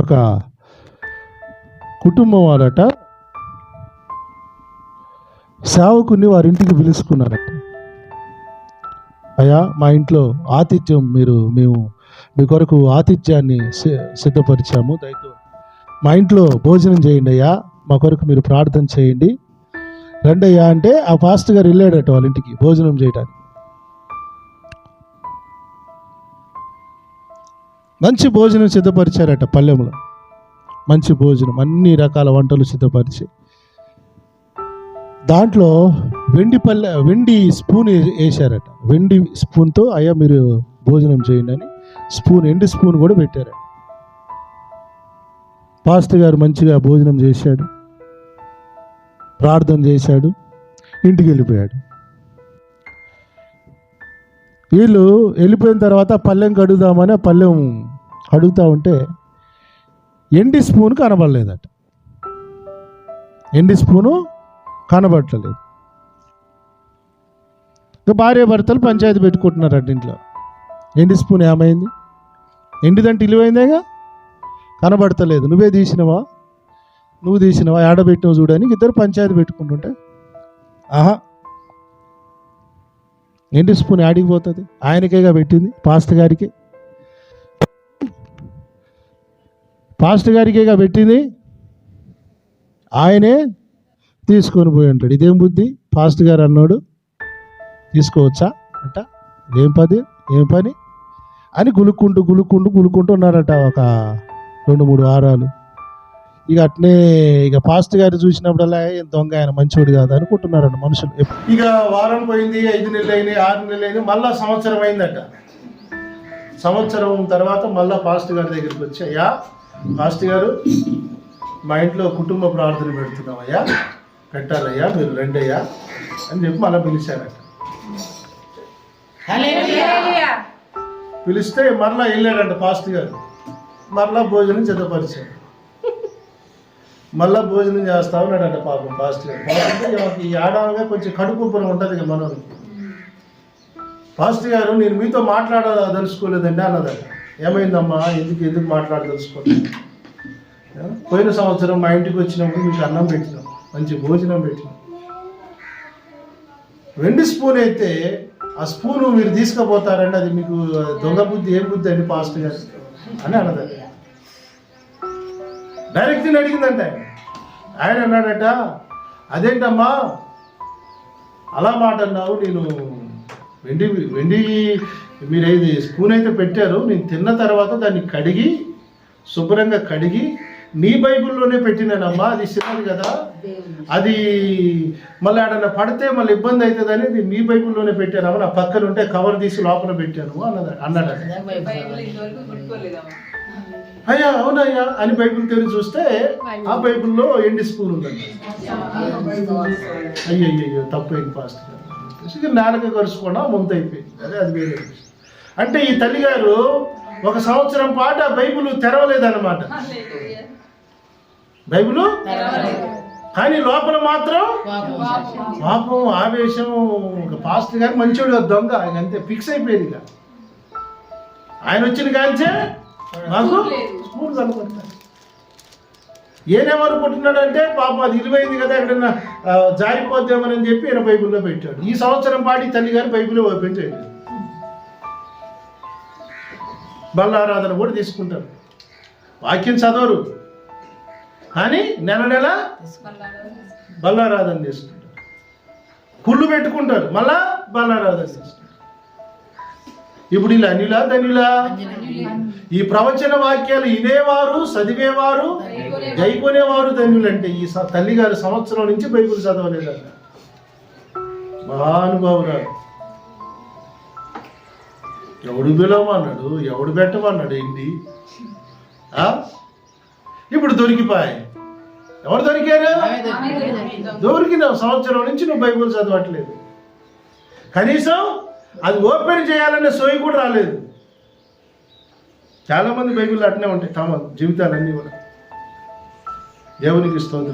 ఒక కుటుంబం వారట సేవకుని వారింటికి పిలుచుకున్నారట అయ్యా మా ఇంట్లో ఆతిథ్యం మీరు మేము మీ కొరకు ఆతిథ్యాన్ని సిద్ధపరిచాము. దయతో మా ఇంట్లో భోజనం చేయండి అయ్యా మా కొరకు మీరు ప్రార్థన చేయండి. రండి అయ్యా అంటే ఆ ఫాస్ట్ గారు వెళ్ళాడట వాళ్ళ ఇంటికి భోజనం చేయడానికి మంచి భోజనం సిద్ధపరిచారట పల్లెంలో మంచి భోజనం అన్ని రకాల వంటలు సిద్ధపరిచి. దాంట్లో వెండి పల్లె వెండి స్పూన్ వేసారట వేశారట. వెండి స్పూన్తో అయ్యా మీరు భోజనం చేయండి అని స్పూన్ ఎండి స్పూన్ కూడా పెట్టారట. పాస్టర్ గారు మంచిగా భోజనం చేశాడు. ప్రార్థన చేశాడు. ఇంటికి వెళ్ళిపోయాడు. వీళ్ళు వెళ్ళిపోయిన తర్వాత పల్లెం కడుగుదామని పళ్ళెం పల్లెం అడుగుతా ఉంటే ఎండి స్పూన్ కనబడలేదట. ఎండి స్పూను కనబడలేదు ఇంకా భార్య భర్తలు పంచాయతీ పెట్టుకుంటున్నారట ఇంట్లో. ఎండి స్పూన్ ఏమైంది? ఎండిదంటే ఇలువైందేగా? కనబడతలేదు. నువ్వే తీసినవా? నువ్వు తీసినవా? ఆడబెట్టినవు చూడని ఇద్దరు పంచాయతీ పెట్టుకుంటుంటే ఆహా ఎండి స్పూన్ ఆడికి పోతుంది ఆయనకేగా పెట్టింది? పాస్ట్ గారికి. పాస్ట్ గారికేగా పెట్టింది? ఆయనే తీసుకొని పోయి ఉంటాడు ఇదేం బుద్ధి? పాస్ట్ గారు అన్నాడు. తీసుకోవచ్చా? అంట. ఏం పది ఏం పని? అని గులుక్కుంటూ గులుక్కుంటూ గులుక్కుంటూ ఉన్నారట ఒక రెండు మూడు వారాలు. ఇక అట్నే ఇక పాస్ట్ గారు చూసినప్పుడల్లా "ఏం దొంగ ఆయన మంచోడు కాదు అనుకుంటున్నారట మనుషులు ఇక వారం పోయింది ఐదు నెలలు అయినాయి ఆరు నెలలు అయినాయి మళ్ళా సంవత్సరం అయిందట. సంవత్సరం తర్వాత మళ్ళా పాస్ట్ గారి దగ్గరికి వచ్చి అయ్యా పాస్ట్ గారు మా ఇంట్లో కుటుంబ ప్రార్థన పెడుతున్నాం అయ్యా పెట్టాలయ్యా మీరు రండి అయ్యా అని చెప్పి మళ్ళీ పిలిచారట. పిలిస్తే మరలా వెళ్ళాడంట పాస్ట్ గారు. మరలా భోజనం సిద్ధపరిచాడు మళ్ళా భోజనం చేస్తా ఉన్నాడంట పాపం పాస్టర్. గారు పాపం ఈ ఆడవాళ్ళగా కొంచెం కడుపు ఉంటుంది ఇక మనోనికి పాస్ట్ గారు నేను మీతో మాట్లాడదలుచుకోలేదండి అన్నదట ఏమైందమ్మా? ఎందుకు ఎందుకు మాట్లాడదలుచుకోలేదు పోయిన సంవత్సరం మా ఇంటికి వచ్చినప్పుడు మీకు అన్నం పెట్టినాం. మంచి భోజనం పెట్టినాం. వెండి స్పూన్ అయితే ఆ స్పూను మీరు తీసుకుపోతారండి అది మీకు దొంగ బుద్ధి ఏం బుద్ధి అండి పాస్టర్ గారు? అని అన్నదండి డైరెక్ట్ అడిగిందంట ఆయన. ఆయన అన్నాడట అదేంటమ్మా అలా మాట అన్నావు నేను వెండి వెండి మీరు ఇది స్పూన్ అయితే పెట్టారు నేను తిన్న తర్వాత దాన్ని కడిగి శుభ్రంగా కడిగి నీ బైబిల్లోనే పెట్టినానమ్మా అది చిన్నది కదా. అది మళ్ళీ ఆడన్నా పడితే మళ్ళీ ఇబ్బంది అవుతుందని అనేది మీ బైబిల్లోనే పెట్టానమ్మా నా పక్కన ఉంటే కవర్ తీసి లోపల పెట్టాను అన్నది అన్నాడు? అయ్యా అవునయ్యా అని బైబిల్ తెరిచి చూస్తే ఆ బైబిల్లో ఎండి స్పూన్ ఉందండి అయ్యయ్యో తప్పైంది పాస్టర్ నాలుక ఇక కరుచుకోవడం ముంత అయిపోయింది. అదే అది వేరే అంటే ఈ తల్లిగారు ఒక సంవత్సరం పాటు ఆ బైబిల్ తెరవలేదన్నమాట. బైబిల్? కానీ లోపల మాత్రం పాపం ఆవేశం ఒక పాస్టర్ గారు మంచోడు కాదు, దొంగ. ఆయన అంతే ఫిక్స్ అయిపోయింది ఇక. ఆయన వచ్చిన కాంచే మాకు స్కూల్ కనపడతారు. ఏనేమనుకుంటున్నాడంటే పాపం అది ఇలువైంది కదా ఎక్కడన్నా జారిపోద్దామని చెప్పి ఈయన బైబిల్లో పెట్టాడు. ఈ సంవత్సరం పాటి తల్లి గారు బైబిల్ ఓపెన్ చేయలేదు. బల్లారాధన కూడా తీసుకుంటారు. వాక్యం చదవరు. కానీ నెల నెల బల్లారాధన చేసుకుంటారు. కుళ్ళు పెట్టుకుంటారు. మళ్ళా బల్లారాధన చేసుకుంటారు. ఇప్పుడు ఇలా అనిలా ధనిలా ఈ ప్రవచన వాక్యాలు వినేవారు చదివేవారు గైకొనేవారు ధన్యులంటే ఈ తల్లిగారు తల్లి గారు సంవత్సరం నుంచి బైబుల్ చదవలేదంట మహానుభావురాలు. ఎవడు పిలవమన్నాడు? ఎవడు పెట్టమన్నాడు ఏంటి? ఇప్పుడు దొరికిపోయాయి ఎవరు దొరికారు? దొరికినావు సంవత్సరం నుంచి నువ్వు బైబిల్ చదవట్లేదు. కనీసం అది ఓపెన్ చేయాలనే సోయి కూడా రాలేదు. చాలా మంది బైబిల్ అట్నే ఉంటాయి. తమ జీవితాలన్నీ కూడా. దేవునికి ఇస్తుంది